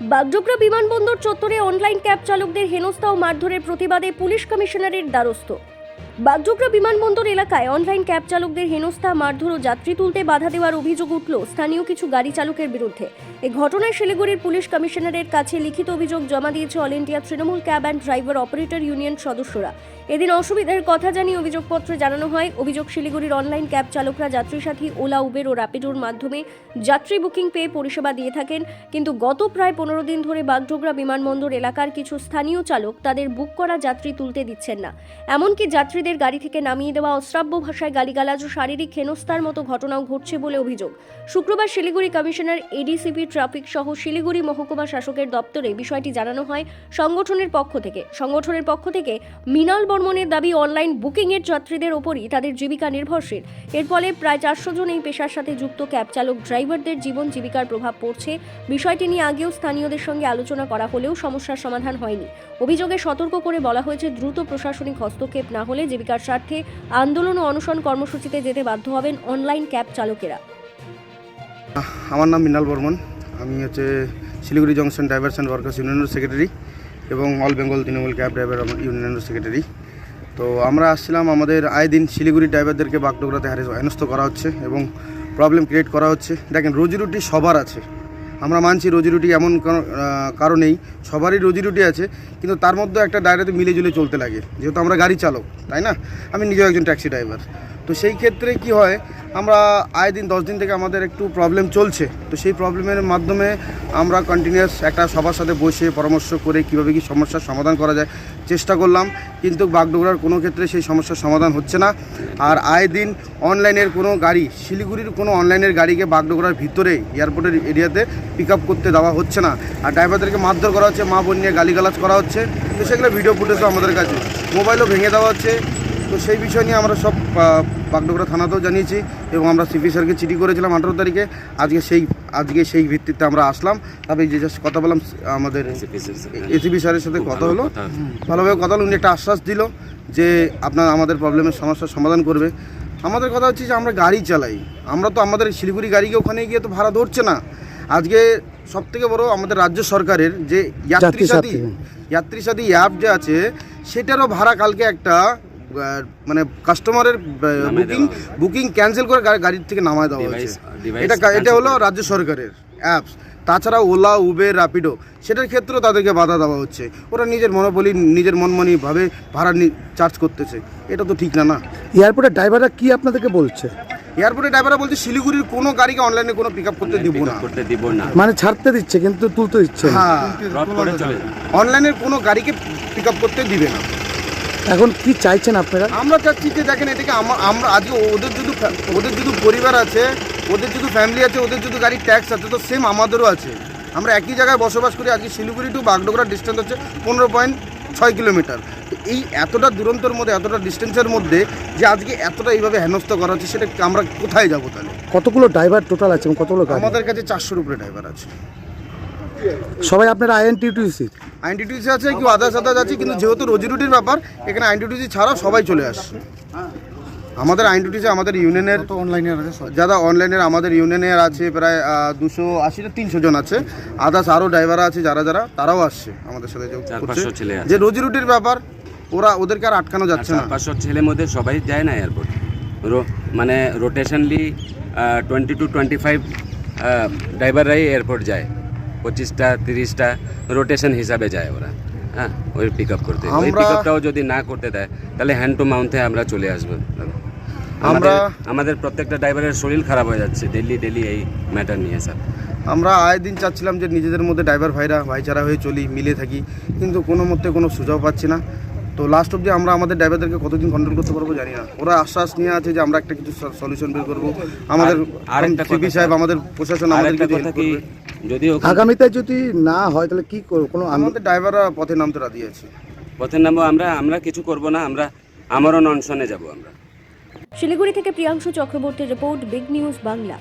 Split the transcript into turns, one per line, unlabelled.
বাগডোগরা বিমানবন্দর চত্বরে online cab চালকদের হেনস্থা ও মারধরের প্রতিবাদে পুলিশ কমিশনারের দ্বারস্থ। বাগডোগরা বিমানবন্দর এলাকায় অনলাইন ক্যাব চালকদের হেনস্থা, মারধর ও যাত্রী তুলতে বাধা দেওয়ার অভিযোগ উঠল স্থানীয় কিছু গাড়ি চালকের বিরুদ্ধে। এ ঘটনায় শিলিগুড়ির পুলিশ কমিশনারের কাছে লিখিত অভিযোগ জমা দিয়েছে all India Trinamool cab and driver operator union সদস্যরা। এদিন অসুবিধার কথা জানিয়ে অভিযোগপত্রে জানানো হয়। অভিযোগ শিলিগুড়ির অনলাইন ক্যাব চালকরা যাত্রী সাথী ওলা, উবের ও র্যাপিডোর মাধ্যমে যাত্রী বুকিং পেয়ে পরিষেবা দিয়ে থাকেন। কিন্তু গত প্রায় পনেরো দিন ধরে বাগডোগরা বিমানবন্দর এলাকার কিছু স্থানীয় চালক তাদের বুক করা যাত্রী তুলতে দিচ্ছেন না। এমনকি যাত্রীদের গাড়ি থেকে নামিয়ে দেওয়া অশ্রাব্য ভাষায় গালিগালাজ ও শারীরিক হেনস্থার মতো ঘটনাও ঘটছে বলে অভিযোগ। শুক্রবার শিলিগুড়ি কমিশনার এডিসিপি ট্রাফিক সহ শিলিগুড়ি মহকুমা শাসকের দপ্তরে বিষয়টি জানানো হয় সংগঠনের পক্ষ থেকে। সংগঠনের পক্ষ থেকে মৃণাল বর্মনের দাবি অনলাইন বুকিংয়ের যাত্রীদের ওপরই তাদের জীবিকা নির্ভরশীল। এর ফলে প্রায় চারশো জন এই পেশার সাথে যুক্ত ক্যাব চালক ড্রাইভারদের জীবন জীবিকার প্রভাব পড়ছে। বিষয়টি নিয়ে আগেও স্থানীয়দের সঙ্গে আলোচনা করা হলেও সমস্যার সমাধান হয়নি। অভিযোগে সতর্ক করে বলা হয়েছে, দ্রুত প্রশাসনিক হস্তক্ষেপ না হলে জীবিকার স্বার্থে আন্দোলন ও অনশন কর্মসূচিতে যেতে বাধ্য হবেন অনলাইন ক্যাব চালকেরা।
আমার নাম মৃণাল বর্মন। আমি হচ্ছে Siliguri junction drivers and workers ইউনিয়নের সেক্রেটারি এবং all Bengal Trinamool cab driver ইউনিয়নের সেক্রেটারি। তো আমরা আসছিলাম আমাদের আয় দিন শিলিগুড়ি ড্রাইভারদেরকে বাগডোগরাতে হ্যারেস হেনস্থ করা হচ্ছে এবং প্রবলেম ক্রিয়েট করা হচ্ছে। দেখেন রুজি রুটি সবার আছে। আমরা মানছি রুজি রুটি এমন কারণেই সবারই রুজি রুটি আছে, কিন্তু তার মধ্যে একটা ডায়রাতে মিলে জুলে চলতে লাগে, যেহেতু আমরা গাড়ি চালক, তাই না? আমি নিজেও একজন ট্যাক্সি ড্রাইভার। তো সেই ক্ষেত্রে কি হয় আমরা আয় দিন, দশ দিন থেকে আমাদের একটু প্রবলেম চলছে। তো সেই প্রবলেমের মাধ্যমে আমরা কন্টিনিউয়াস একটা সবার সাথে বসে পরামর্শ করে কীভাবে কি সমস্যার সমাধান করা যায় চেষ্টা করলাম। কিন্তু বাগডোগরার কোনো ক্ষেত্রে সেই সমস্যার সমাধান হচ্ছে না। আর আয় দিন অনলাইনের কোনো গাড়ি, শিলিগুড়ির কোনো অনলাইনের গাড়িকে বাগডোগরার ভিতরে এয়ারপোর্টের এরিয়াতে পিক করতে দেওয়া হচ্ছে না। আর ড্রাইভারদেরকে মারধর করা হচ্ছে, মা বোন নিয়ে গালিগালাজ করা হচ্ছে। তো সেগুলো ভিডিও ফুটেজও আমাদের কাছে। মোবাইলও ভেঙে দেওয়া হচ্ছে। তো সেই বিষয় নিয়ে আমরা সব বাগডোগরা থানাতেও জানিয়েছি এবং আমরা সিপি স্যারকে চিঠি করেছিলাম আঠারো তারিখে। আজকে সেই আজকে সেই ভিত্তিতে আমরা আসলাম। তবে যে just কথা বললাম আমাদের এসিপি স্যারের সাথে। কথা হলো। ভালোভাবে কথা হলো উনি একটা আশ্বাস দিল যে আপনার আমাদের প্রবলেমের সমস্যার সমাধান করবে। আমাদের কথা হচ্ছে যে আমরা গাড়ি চালাই। আমরা তো আমাদের শিলিগুড়ি গাড়িকে ওখানে গিয়ে তো ভাড়া ধরছে না। আজকে সব থেকে বড় আমাদের রাজ্য সরকারের যে যাত্রী সাথী যাত্রী সাথী অ্যাপ যে আছে সেটারও ভাড়া কালকে একটা মানে কাস্টমারের বুকিং বুকিং ক্যান্সেল করে গাড়ির থেকে নামায় দেওয়া হয়েছে।
device
এটা এটা হলো রাজ্য সরকারের অ্যাপস তাছাড়া ওলা উবের র্যাপিডো সেটার ক্ষেত্রেও তাদেরকে বাধা দেওয়া হচ্ছে। ওরা নিজের মনোবলি নিজের মনমনিভাবে ভাড়া চার্জ করতেছে। এটা তো ঠিক না না?
এয়ারপোর্টের ড্রাইভাররা কি আপনাদেরকে বলছে?
এয়ারপোর্টের ড্রাইভাররা বলছে শিলিগুড়ির কোনো গাড়িকে অনলাইনে কোনো পিক আপ করতে দিব না।
করতে দিব না।
মানে ছাড়তে দিচ্ছে কিন্তু তুলতে দিচ্ছে
হ্যাঁ। অনলাইনের কোনো গাড়িকে পিক আপ করতে দিবে না।
এখন কি চাইছেন আপনারা?
আমরা চাচ্ছি যে দেখেন আমা- আমরা আজকে ওদের যদি ওদের যদি পরিবার আছে ওদের যদি ফ্যামিলি আছে ওদের যদি গাড়ির ট্যাক্স আছে তো সেম আমাদেরও আছে। আমরা একই জায়গায় বসবাস করি আজকে শিলিগুড়ি টু বাগডোগরা ডিস্টেন্স হচ্ছে পনেরো পয়েন্ট ছয় কিলোমিটার তো এই এতটা দূরন্তর মধ্যে এতটা ডিস্টেন্সের মধ্যে যে আজকে এতটা এইভাবে হেনস্থ করা হচ্ছে সেটা আমরা কোথায় যাব তাহলে?
কতগুলো ড্রাইভার টোটাল আছে এবং কতগুলো
আমাদের কাছে চারশোর উপরে ড্রাইভার আছে।
সবাই আপনারা আইএনটিটিউসি
আইনটিটিউসি আছে কেউ আদার্স আদার্স আছে কিন্তু যেহেতু রোজি রুটির ব্যাপার এখানে আইনটিটিউসি ছাড়াও সবাই চলে আসছে আমাদের আইনটিটিউসি আমাদের ইউনিয়নের
অনলাইনে
যারা অনলাইনের আমাদের ইউনিয়নের আছে প্রায় দুশো আশি তিনশো জন আছে। আদার্স আরও ড্রাইভার আছে যারা যারা তারাও আসছে আমাদের সাথে যোগ করছে।
ছেলে
যে রোজি রুটির ব্যাপার ওরা ওদেরকে আর আটকানো যাচ্ছে না।
পাঁচশো ছেলের মধ্যে সবাই যায় না এয়ারপোর্ট মানে rotationally twenty two twenty five ড্রাইভাররাই airport যায়। পঁচিশটা তিরিশটা রোটেশন হিসাবে যায় ওরা। হ্যাঁ ওই পিক আপ করতে। ওই পিক আপটাও যদি না করতে দেয় তাহলে হ্যান্ড টু মাউন্থে আমরা চলে আসব।
আমরা-
আমাদের প্রত্যেকটা ড্রাইভারের শরীর খারাপ হয়ে যাচ্ছে। ডেলি ডেলি এই ম্যাটার নিয়ে স্যার
আমরা আয় দিন চাচ্ছিলাম যে নিজেদের মধ্যে ড্রাইভার ভাইরা ভাইচারা হয়ে চলি মিলে থাকি কিন্তু কোনো মধ্যে কোনো সুযোগ পাচ্ছি না। তো লাস্ট অব্দি আমরা আমাদের ড্রাইভারদেরকে কতদিন কন্ট্রোল করতে পারব জানি না। ওরা আশ্বাস নিয়ে আছে যে আমরা একটা কিছু সলিউশন বের করব। আমাদের সাহেব আমাদের প্রশাসন আমাদের
একটা
কিছু
কথা
হেল্প
কি
করবে
যদি ওখানে
আগামীতে যদি না হয় তাহলে কি করব? কোনো
আমাদের ড্রাইভাররা পথে নামতে রাজি আছে।
পথে নামবো আমরা আমরা কিছু করব না আমরা আমারও ননশনে যাব আমরা।
শিলিগুড়ি থেকে প্রিয়াংশু চক্রবর্তীর রিপোর্ট বিগ নিউজ বাংলা।